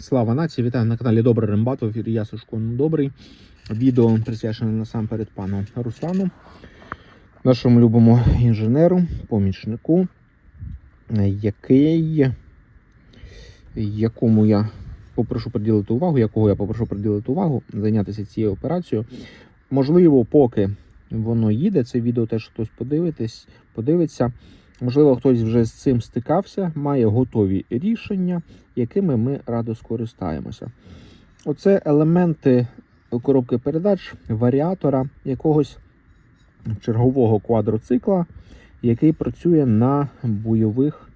Слава нації! Вітаю на каналі Добрий Рембат. В ефірі я Сашко Добрий. Відео присвячене насамперед пану Руслану, нашому любому інженеру, помічнику, який, якому я попрошу приділити увагу, якого я попрошу приділити увагу, зайнятися цією операцією. Можливо, поки воно їде, це відео теж хтось подивитись, подивиться. Можливо, хтось вже з цим стикався, має готові рішення, якими ми радо скористаємося. Оце елементи коробки передач, варіатора якогось чергового квадроцикла, який працює на бойових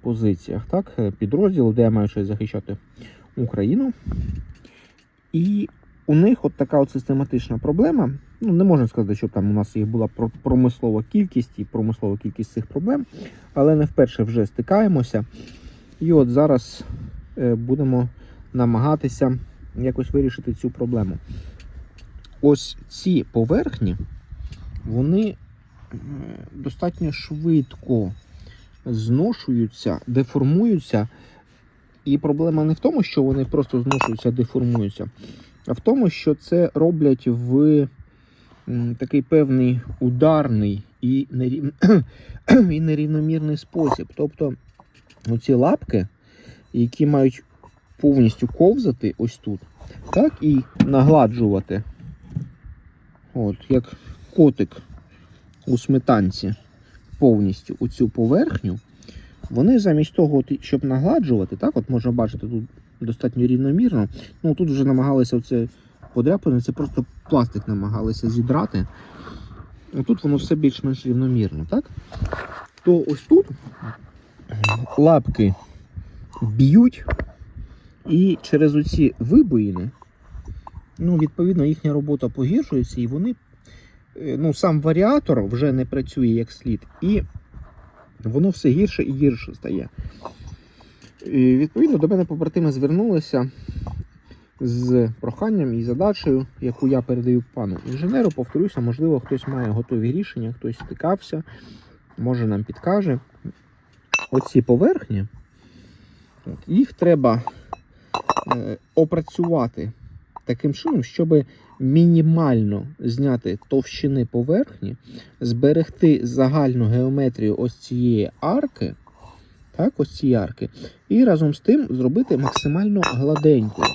позиціях. Так, підрозділ, де мають щось захищати Україну. І у них от така от систематична проблема. Ну, не можна сказати, що там у нас їх була промислова кількість і промислова кількість цих проблем, але не вперше вже стикаємося. І от зараз е, будемо намагатися якось вирішити цю проблему. Ось ці поверхні, вони е, достатньо швидко зношуються, деформуються. І проблема не в тому, що вони просто зношуються, деформуються, а в тому, що це роблять в такий певний ударний і, нерів... і нерівномірний спосіб. Тобто оці лапки, які мають повністю ковзати ось тут, так і нагладжувати, от, як котик у сметанці, повністю оцю поверхню, вони замість того, щоб нагладжувати, так, от можна бачити тут достатньо рівномірно. Ну тут вже намагалися оце подряпане, це просто пластик намагалися зідрати. А тут воно все більш-менш рівномірно, так? То ось тут лапки б'ють, і через оці вибоїни, ну, відповідно, їхня робота погіршується, і вони, е, ну, сам варіатор вже не працює як слід, і воно все гірше і гірше стає. І, відповідно, до мене побратими звернулися з проханням і задачею, яку я передаю пану інженеру. Повторюся, можливо, хтось має готові рішення, хтось стикався, може нам підкаже. Оці поверхні, їх треба е, опрацювати таким чином, щоб мінімально зняти товщини поверхні, зберегти загальну геометрію ось цієї арки, так, ось цієї арки, і разом з тим зробити максимально гладенькою.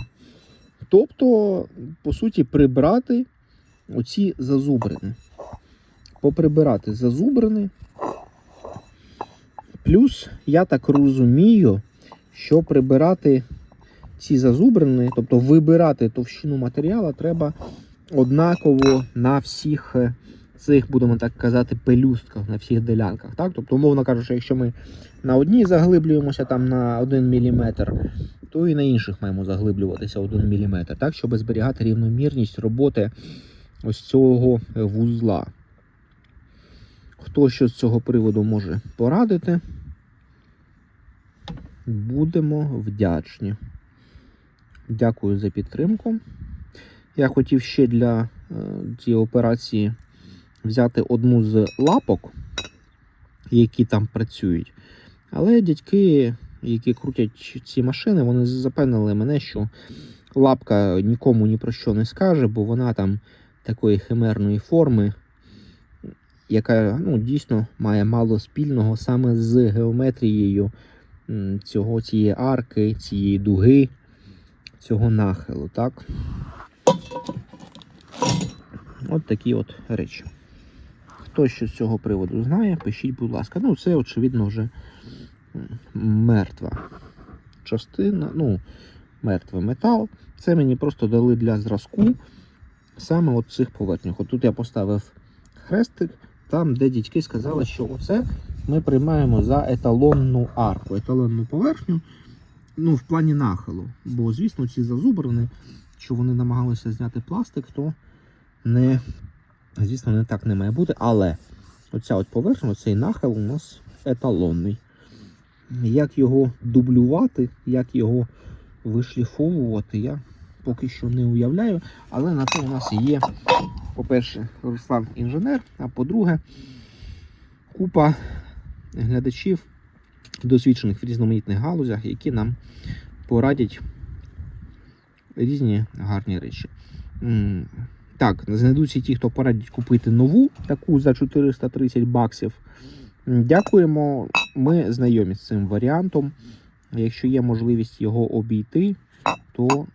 Тобто, по суті, прибрати оці зазубрини. Поприбирати зазубрини. Плюс, я так розумію, що прибирати ці зазубрини, тобто вибирати товщину матеріалу, треба однаково на всіх е, цих, будемо так казати, пелюстках, на всіх ділянках. Так? Тобто, умовно кажучи, якщо ми на одній заглиблюємося там на 1 мм, то і на інших маємо заглиблюватися 1 мм, так, щоб зберігати рівномірність роботи ось цього е, вузла. Хто що з цього приводу може порадити, будемо вдячні. Дякую за підтримку. Я хотів ще для е, цієї операції взяти одну з лапок, які там працюють. Але дядьки, які крутять ці машини, вони запевнили мене, що лапка нікому ні про що не скаже, бо вона там такої химерної форми, яка ну, дійсно має мало спільного саме з геометрією цього, цієї арки, цієї дуги, цього нахилу. Так? От такі от речі. Хто що з цього приводу знає, пишіть, будь ласка. Ну, це, очевидно, вже мертва частина, ну, мертвий метал. Це мені просто дали для зразку саме от цих поверхнях. От тут я поставив хрестик, там, де дядьки сказали, що оце ми приймаємо за еталонну арку, еталонну поверхню, ну, в плані нахилу. Бо, звісно, ці зазубрини, що вони намагалися зняти пластик, то не, звісно, не так не має бути. Але оця от поверхня, оцей нахил у нас еталонний. Як його дублювати, як його вишліфовувати, я поки що не уявляю. Але на це у нас є, по-перше, Руслан інженер, а по-друге, купа глядачів, досвідчених в різноманітних галузях, які нам порадять різні гарні речі. Так, знайдуться ті, хто порадять купити нову таку за 430 баксів. Дякуємо. Ми знайомі з цим варіантом. Якщо є можливість його обійти, то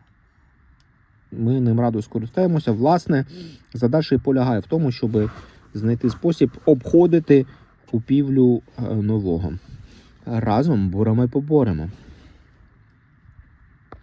ми ним радо скористаємося. Власне, задача і полягає в тому, щоб знайти спосіб обходити купівлю е, нового. Разом бурами поборемо.